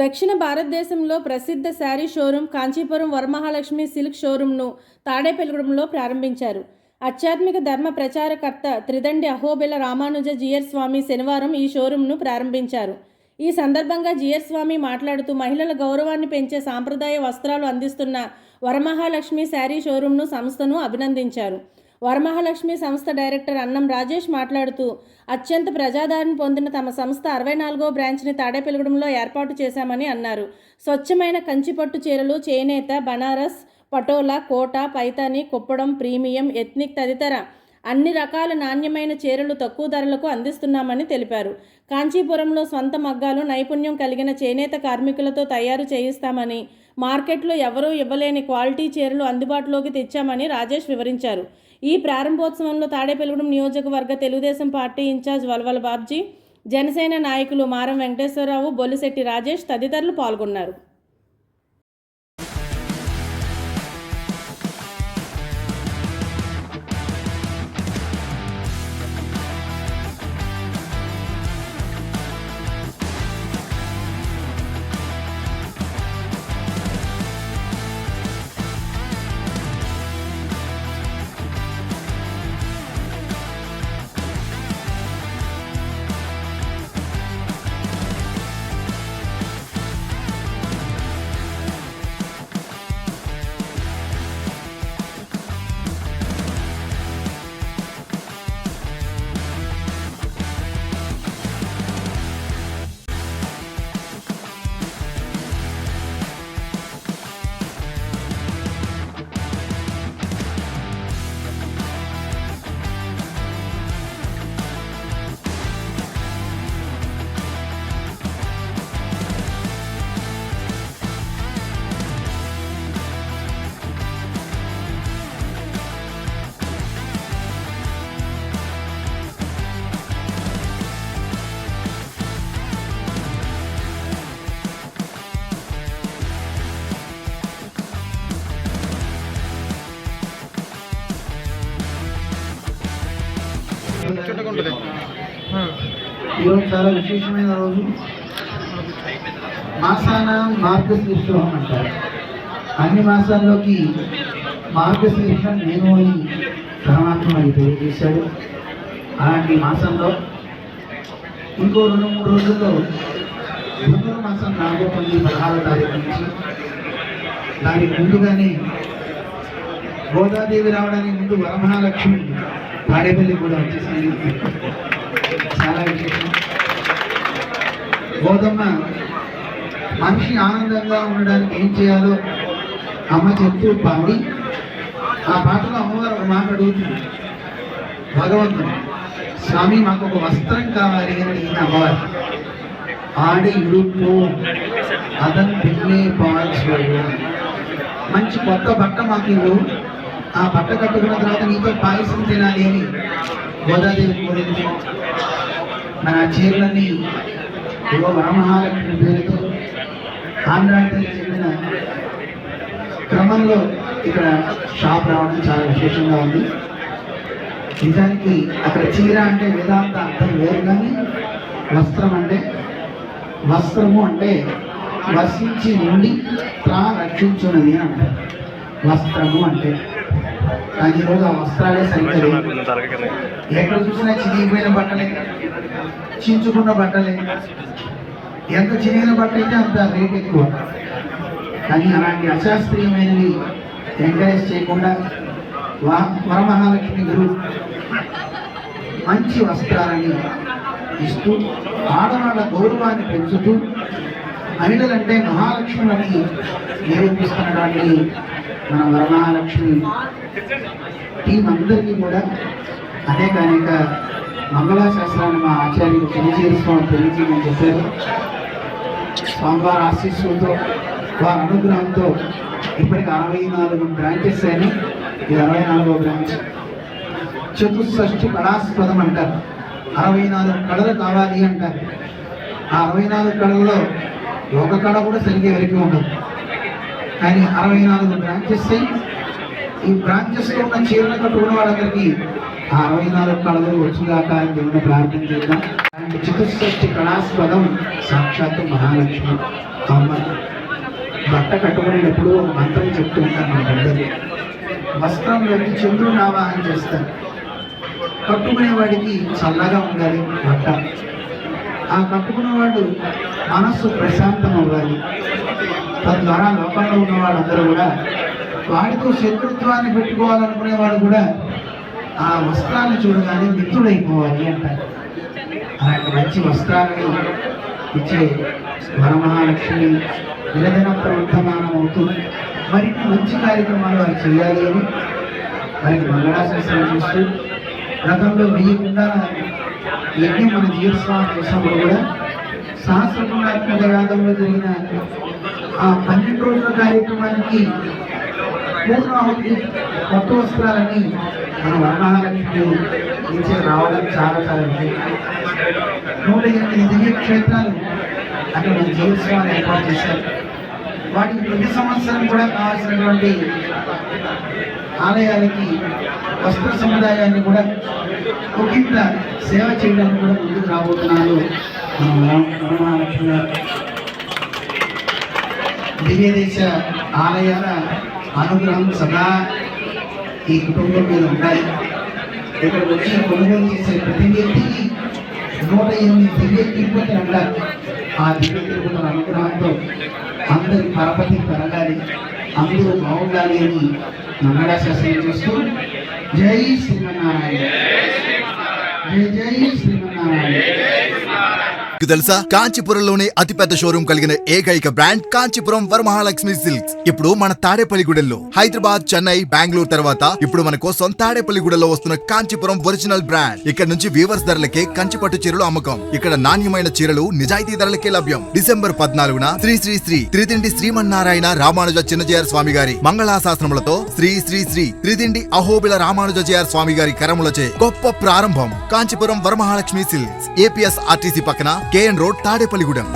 దక్షిణ భారతదేశంలో ప్రసిద్ధ శారీ షోరూం కాంచీపురం వరమహాలక్ష్మి సిల్క్ షోరూంను తాడేపెలుగుడంలో ప్రారంభించారు. ఆధ్యాత్మిక ధర్మ ప్రచారకర్త త్రిదండి అహోబిల రామానుజ జియర్ స్వామి శనివారం ఈ షోరూంను ప్రారంభించారు. ఈ సందర్భంగా జియర్ స్వామి మాట్లాడుతూ మహిళల గౌరవాన్ని పెంచే సాంప్రదాయ వస్త్రాలు అందిస్తున్న వరమహాలక్ష్మి శారీ షోరూంను సంస్థను అభినందించారు. వరమహాలక్ష్మి సంస్థ డైరెక్టర్ అన్నం రాజేష్ మాట్లాడుతూ అత్యంత ప్రజాదరణ పొందిన తమ సంస్థ అరవై నాలుగో బ్రాంచ్ని తాడేపెలగడంలో ఏర్పాటు చేశామని అన్నారు. స్వచ్ఛమైన కంచిపట్టు చీరలు చేనేత బనారస్ పటోలా కోట పైతాని కుప్పడం ప్రీమియం ఎథ్నిక్ తదితర అన్ని రకాల నాణ్యమైన చీరలు తక్కువ ధరలకు అందిస్తున్నామని తెలిపారు. కాంచీపురంలో స్వంత మగ్గాలు నైపుణ్యం కలిగిన చేనేత కార్మికులతో తయారు చేయిస్తామని మార్కెట్లో ఎవరూ ఇవ్వలేని క్వాలిటీ చీరలు అందుబాటులోకి తెచ్చామని రాజేష్ వివరించారు. ఈ ప్రారంభోత్సవంలో తాడేపల్లిగూడెం నియోజకవర్గ Telugu Desam party in charge Valavala Babji Janasena నాయకులు మారం వెంకటేశ్వరరావు బొల్లిశెట్టి రాజేష్ తదితరులు పాల్గొన్నారు. ఈరోజు చాలా విశేషమైన రోజు. మాసాన మార్గశీర్షం అంటారు. అన్ని మాసాల్లోకి మార్గశీర్షం నేను అని పరమాత్మ మనకి తెలియజేశాడు. అలాంటి మాసంలో ఇంకో రెండు మూడు రోజుల్లో ధనుర్మాసం రాబోతుంది పదహారో తారీఖు నుంచి దానికి ముందుగానే గోదాదేవి రావడానికి ముందు వరమహాలక్ష్మి తాడేపల్లి కూడా వచ్చేసింది చాలా విశేషం. గోధమ్మ మనిషి ఆనందంగా ఉండడానికి ఏం చేయాలో అమ్మ చెప్తూ పాడి ఆ పాటలో అమ్మవారు ఒక మాట అడుగుతుంది. భగవంతుడు స్వామి మాకు ఒక వస్త్రం కావాలి అని అడిగిన అమ్మవారు. ఆడి ఇడుపు అదన్ పిల్లే పాల్చోడు మంచి కొత్త బట్ట మాకు ఇవ్వు. ఆ బట్ట కట్టుకున్న తర్వాత నీతో పాయసం తినాలి అని గోదాదేవి కోరింది. మన ఆ చీరలన్నీ యువ వరమహాలక్ష్మి పేరుతో ఆంధ్రాకి చెందిన క్రమంలో ఇక్కడ షాప్ రావడం చాలా విశేషంగా ఉంది. నిజానికి అక్కడ చీర అంటే వేదాంత అర్థం వేరు కానీ వస్త్రం అంటే వస్త్రము అంటే వసించి ఉండి త్రా రక్షించున్నది అంటారు. వస్త్రము అంటే కానీ ఈరోజు ఆ వస్త్రాలే సరిగ్గా. ఎక్కడ చూసినా చినిగిపోయిన బట్టలే. చించుకున్న బట్టలే. ఎంత చినిగిన బట్ట అయితే అంత రేట్ ఎక్కువ. కానీ అలాంటి అశాస్త్రీయమైనవి ఎంకరేజ్ చేయకుండా వా వరమహాలక్ష్మి గురు మంచి వస్త్రాలని ఇస్తూ ఆడవాళ్ళ గౌరవాన్ని పెంచుతూ మహిళలంటే మహాలక్ష్ములని నిరూపిస్తున్నటువంటి మన వరమహాలక్ష్మి టీం అందరికీ కూడా అనేక అనేక మంగళాశాస్త్రాన్ని మా ఆచార్యులు తెలియజేయ స్వామి తెలియజేయమని చెప్పారు. స్వామివారి ఆశీస్సులతో వారి అనుగ్రహంతో ఇప్పటికి అరవై నాలుగు బ్రాంచెస్ అని ఇది అరవై నాలుగో బ్రాంచ్ చతుషష్ఠి కళాస్పదం అంటారు. అరవై నాలుగు కళలు కావాలి అంటారు. ఆ అరవై నాలుగు కళల్లో ఒక కళ కూడా సరిగ్గా వెరికి ఉండదు. కానీ అరవై నాలుగు బ్రాంచెస్ అయి ఈ బ్రాంచెస్లో ఉన్న చీరలు కట్టుకున్న వాళ్ళందరికీ ఆ అరవై నాలుగు కళలు వచ్చుగాక అని దేవుని ప్రార్థన చేద్దాం. అలాంటి కళాస్పదం సాక్షాత్తు మహాలక్ష్మి. అమ్మ బట్ట కట్టుకునేటప్పుడు ఒక మంత్రం చెప్తూ ఉంటారు మన వస్త్రం వెళ్ళి చంద్రుడు ఆవాహన చేస్తారు. కట్టుకునేవాడికి చల్లగా ఉండాలి బట్ట. ఆ కట్టుకునేవాడు మనస్సు ప్రశాంతం అవ్వాలి. తద్వారా లోకంలో ఉన్న వాళ్ళందరూ కూడా వాడితో శత్రుత్వాన్ని పెట్టుకోవాలనుకునేవాడు కూడా ఆ వస్త్రాన్ని చూడగానే మిత్రుడైపోవాలి అంటారు. అలాంటి మంచి వస్త్రాలను ఇచ్చే వరమహాలక్ష్మి నిరదన ప్రవర్తమానం అవుతూ మరిన్ని మంచి కార్యక్రమాలు వారు చేయాలి అని వారికి మంగళాశాస్త్రం చూస్తూ గతంలో వెయ్యి కుండాల యజ్ఞం మన జీవస్వామి చేసినప్పుడు కూడా సహస్రకుండాత్మక యాగంలో జరిగిన ఆ పన్నెండు రోజుల కార్యక్రమానికి కొత్త వస్త్రాలని మన వరమహాలక్ష్మి ఇచ్చే రావడం చాలా చాలా నూట ఎనిమిది దివ్య క్షేత్రాలు అక్కడ మన జీవస్వామి ఏర్పాటు చేశారు. వాటికి ప్రతి సంవత్సరం కూడా కావాల్సినటువంటి ఆలయాలకి వస్త్ర సముదాయాన్ని కూడా ఒకంత సేవ చేయడానికి కూడా ముందుకు రాబోతున్నారు దివ్య దేశ ఆలయాల అనుగ్రహం సదా ఈ కుటుంబం మీద ఉండాలి ఇక్కడ వచ్చి కొనుగోలు చేసే ప్రతి వ్యక్తికి నూట ఎనిమిది దివ్య తిరుపతి అంటారు. ఆ దివ్య తిరుపతి అనుగ్రహంతో అందరి పరపతి పెరగాలి అందరూ బాగుండాలి అని మంగళాశాసనం చేస్తూ జై శ్రీమన్నారాయణ. జై జై శ్రీమన్నారాయణ. తెలుసా? కాంచీపురంలోనే అతిపెద్ద షోరూం కలిగిన ఏకైక బ్రాండ్ కాంచీపురం వరమహాలక్ష్మి సిల్క్స్. ఇప్పుడు మన తాడేపల్లిగూడెల్లో హైదరాబాద్ చెన్నై బెంగళూరు తర్వాత ఇప్పుడు మన కోసం తాడేపల్లిగూడెంలో వస్తున్న కాంచీపురం ఒరిజినల్ బ్రాండ్. ఇక్కడ నుంచి వీవర్స్ ధరలకే కంచిపట్టు చీరలు అమ్మకం. ఇక్కడ నాణ్యమైన చీరలు నిజాయితీ ధరలకే లభ్యం. డిసెంబర్ పద్నాలుగున శ్రీ శ్రీ శ్రీ త్రిదిండి శ్రీమన్నారాయణ రామానుజ చిన్నజయర్ స్వామి గారి మంగళాశాసనములతో శ్రీ శ్రీ శ్రీ త్రిదిండి అహోబిల రామానుజయర్ స్వామి గారి కరములచే గొప్ప ప్రారంభం Kanchipuram Varamahalakshmi silks. APS RTC పక్కన కేఎన్ రోడ్ తాడేపల్లిగూడెం.